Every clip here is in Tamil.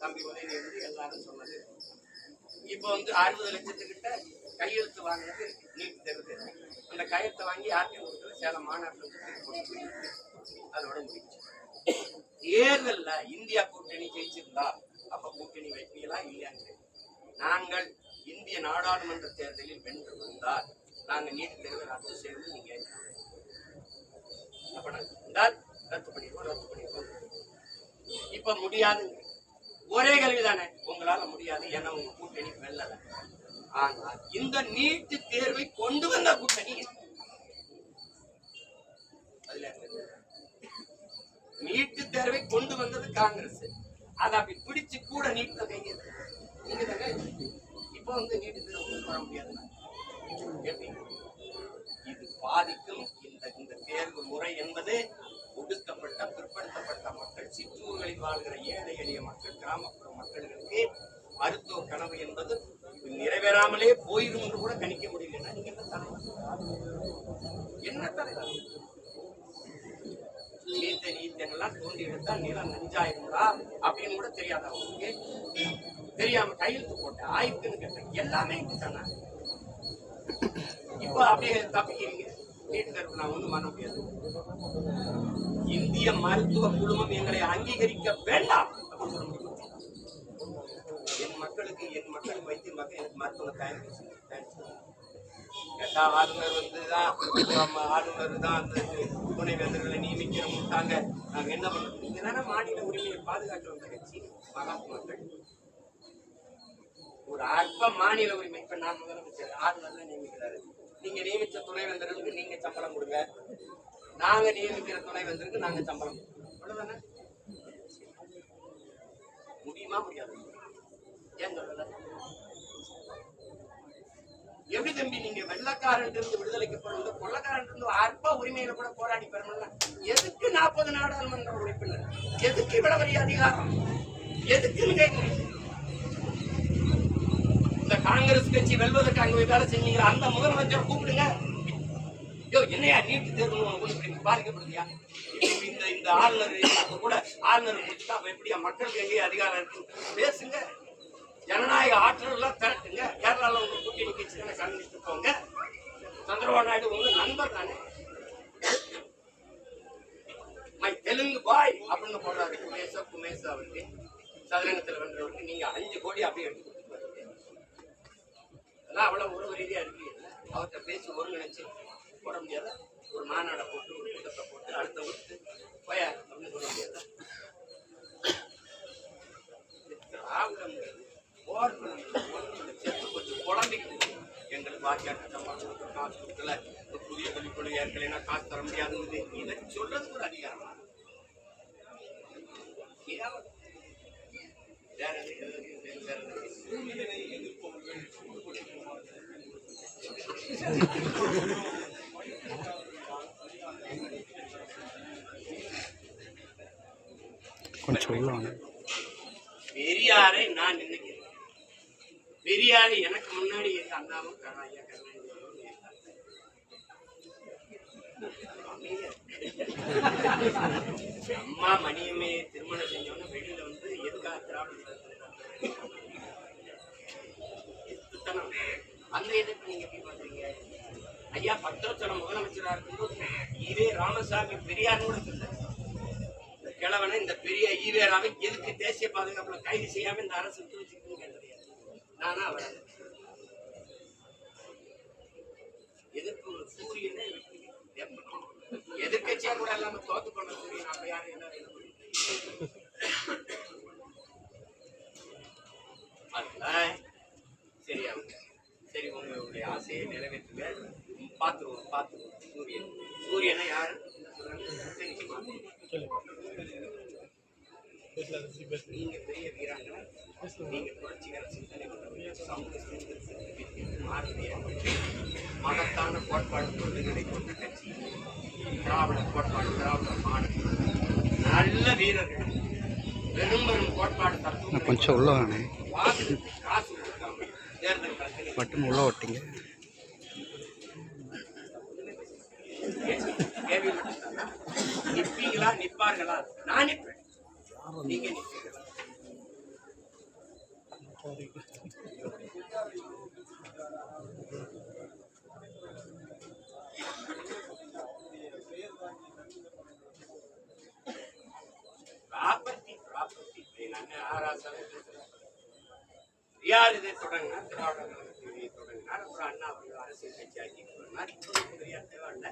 தம்பி உதவி என்று எல்லாரும் சொன்னது? இப்போ வந்து அறுபது லட்சத்துக்கிட்ட கையெழுத்து வாங்கினது நீட் தேர்வு. அந்த கையெழுத்தை வாங்கி ஆர்டி கொடுக்கல சேலம் மாநாட்டில் அதோட முடிச்சு. தேர்தல்ல இந்தியா கூட்டணி ஜெயிச்சிருந்தா அப்ப கூட்டணி வைப்பீங்களா இல்லையான்னு நாங்கள் இந்திய நாடாளுமன்ற தேர்தலில் வென்று வந்தால் நாங்க நீட் தேர்வை ரத்து செய்து நீங்க அப்ப நாங்க ரத்து பண்ணிடுவோம் ரத்து பண்ணிடுவோம். இப்ப முடியாதுங்க. ஒரே கேள்வி தானே உங்களால முடியாது. ஏன்னா உங்க கூட்டணி வெல்லல. ஆனா இந்த நீட்டு தேர்வை கொண்டு வந்த கூட்டணி அதுல நீட்டு தேர்வை கொண்டு வந்தது காங்கிரஸ். அதை அப்படி பிடிச்சு கூட நீட்டு கைங்க நீங்க தானே இப்போ வந்து நீட்டு தேர்வு கொண்டு வர முடியாது. எப்படி? இது பாதிக்கும். இந்த இந்த தேர்வு முறை என்பது ஒடுக்கப்பட்ட பிற்படுத்தப்பட்ட மக்கள் சிற்றூர்களில் வாழ்கிற ஏழை எளிய மக்கள் கிராமப்புற மக்களுக்கு மருத்துவ கனவு என்பது இது இல்லாமலே போயிடும் என்று கூட கணிக்க முடியலன்னா நீங்க என்ன தலைவர்? என்ன தலைவர்? நீத்த நீத்தெல்லாம் தோண்டி எடுத்தா நிலம் நஞ்சாயிருந்தா அப்படின்னு கூட தெரியாத அவங்களுக்கு தெரியாம கையெழுத்து போட்ட ஆய்வுக்குன்னு கேட்டேன். எல்லாமே தானே இப்ப அப்படியே தப்பிக்கிறீங்க. நீட் நான் வந்து பண்ண முடியாது. இந்திய மருத்துவ குழுமம் எங்களை அங்கீகரிக்க வேண்டாம் அப்படின்னு சொல்ல முடியும். மக்களுக்கு என் மக்கள் வைத்தியம் எனக்கு மருத்துவ தயாரிக்க சொல்லுங்க. தயாரிக்க சொல்லுங்க. கேட்டா ஆளுநர் வந்துதான் நம்ம ஆளுநர் தான் அந்த துணைவேந்தர்களை நியமிக்கிற முட்டாங்க நாங்க என்ன பண்ணணும் நீங்க தானே மாநில உரிமையை பாதுகாக்க கட்சி மகாத்மாக்கள் ஒரு அற்ப மாநில உரிமை. இப்ப நான் முதலமைச்சர் ஆளுநர் தான் நியமிக்கிறாரு. நீங்க நியமிச்ச துணைவேந்தர்களுக்கு நீங்க சம்பளம் கொடுங்க. நாங்க நியமிக்கிற துணைவேந்தருக்கு நாங்க சம்பளம் கொடுங்க. அவ்வளவுதானே? முடியுமா முடியாது? எப்படி தம்பி. நீங்க வெள்ளக்காரன் இருந்து விடுதலைக்கு போறது கொள்ளக்காரன் இருந்து அற்ப உரிமையில கூட போராடி பெறணும்ல எதுக்கு நாற்பது நாடாளுமன்ற உறுப்பினர்? எதுக்கு இவ்வளவு பெரிய அதிகாரம்? எதுக்குன்னு இந்த காங்கிரஸ் கட்சி வெல்வதற்கு அங்க போய் வேலை செஞ்சீங்க அந்த முதலமைச்சர் கூப்பிடுங்க. ஐயோ என்னையா நீட்டு தேர்வு பாதிக்கப்படுதியா இந்த இந்த ஆளுநர் கூட ஆளுநர் முடிச்சுட்டா எப்படியா மக்களுக்கு எங்கேயும் அதிகாரம் இருக்கு? பேசுங்க. ஜனநாயக ஆற்றலாம் திரட்டுங்க. கேரளாவில் உங்க கூட்டணி கட்சி தானே கம்யூனிஸ்ட் போங்க சந்திரபாபு நாயுடு உங்க நண்பர் தானே. மை தெலுங்கு பாய் அப்படின்னு போடுறாரு. குமேச குமேச அவருக்கு. சதுரங்கத்தில் வென்றவருக்கு நீங்க அஞ்சு கோடி அப்படியே எடுத்து கொடுத்துருவாரு அதெல்லாம் அவ்வளோ உறவு ரீதியாக இருக்கு. அவர்கிட்ட பேசி ஒருங்கிணைச்சு போட முடியாத? ஒரு மாநாடை போட்டு ஒரு கூட்டத்தை போட்டு அடுத்த ஊருக்கு போய அப்படின்னு சொல்ல முடியாதா? கல்விக்குழு ஏற்கனவே காசு தர முடியாதுங்குது இதை சொல்றதுக்கு ஒரு அதிகாரமா. வேற வேற? கொஞ்சம் பெரியாரை நான் நினைக்கிறேன் பெரியாரை எனக்கு முன்னாடி இருக்க அண்ணாவும் கருணாயா இருந்தாங்க. அம்மா மணியுமே திருமணம் செஞ்சோன்னு வெளியில வந்து எதுக்காக திராவிட அந்த எதிர்ப்பு நீங்க எப்படி பாக்குறீங்க ஐயா பத்து முதலமைச்சரா இருக்கும்போது இதே ராமசாமி பெரியார் கூட இந்த கிழவனை இந்த பெரிய ஈவேராவை எதுக்கு தேசிய பாதுகாப்புல கைது செய்யாம இந்த அரசு விட்டு வச்சுக்கணும்னு கேட்டது நானா அவர் எதிர்ப்பு சூரியனே எதிர்கட்சியா கூட இல்லாம தோத்து பண்ண சூரியன் அப்ப யாரும் என்ன என்ன பண்ணிட்டு அதனால சரி அவங்க சரி உங்களுடைய ஆசையை நிறைவேற்றுங்க. பார்த்துருவோம் பார்த்துருவோம். சூரியன். சூரியனை யாரு? நீங்க பெரிய வீராங்கனை. நீங்க புரட்சிகர சிந்தனை மகத்தான கோட்பாடு கொண்ட கட்சி. திராவிட கோட்பாடு திராவிட மாடல். நல்ல வீரர்கள். பெரும் பெரும் கோட்பாடு தத்துவங்களை கொஞ்சம் உள்ள வாங்க காசு பட்டன் உள்ள ஒட்டிங்க. நிற்பீங்களா நிற்பார்களா நிப்பீங்களா நிப்பார்களா? நான் நிப்பேன். நீங்க ப்ராப்பர்ட்டி ப்ராப்பர்ட்டி நான் பேசுறேன். யார் இதை தொடங்கினா திராவிட கழகத்தை தொடங்கினார். அப்புறம் அண்ணா அவர்கள் அரசியல் கட்சி ஆக்கி சொன்னார் பெரியார் தேவையில்ல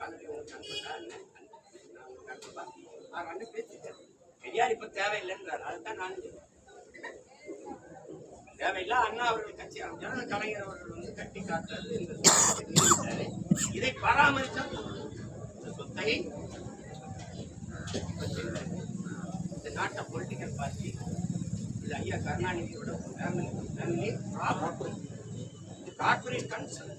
கல்வி உங்களுக்கு அனுப்புதா அண்ணன் பெரியார் இப்போ தேவையில்லைன்றார். அதுதான் நான் தேவையில்லை. அண்ணா அவர்கள் கட்சி ஆரம்பிச்சாலும் கலைஞர் அவர்கள் வந்து கட்டி காத்தது இந்த இதை பராமரித்தா இந்த சொத்தை இந்த நாட்டை பொலிட்டிக்கல் பார்ட்டி இது ஐயா கருணாநிதியோட family family property corporate concern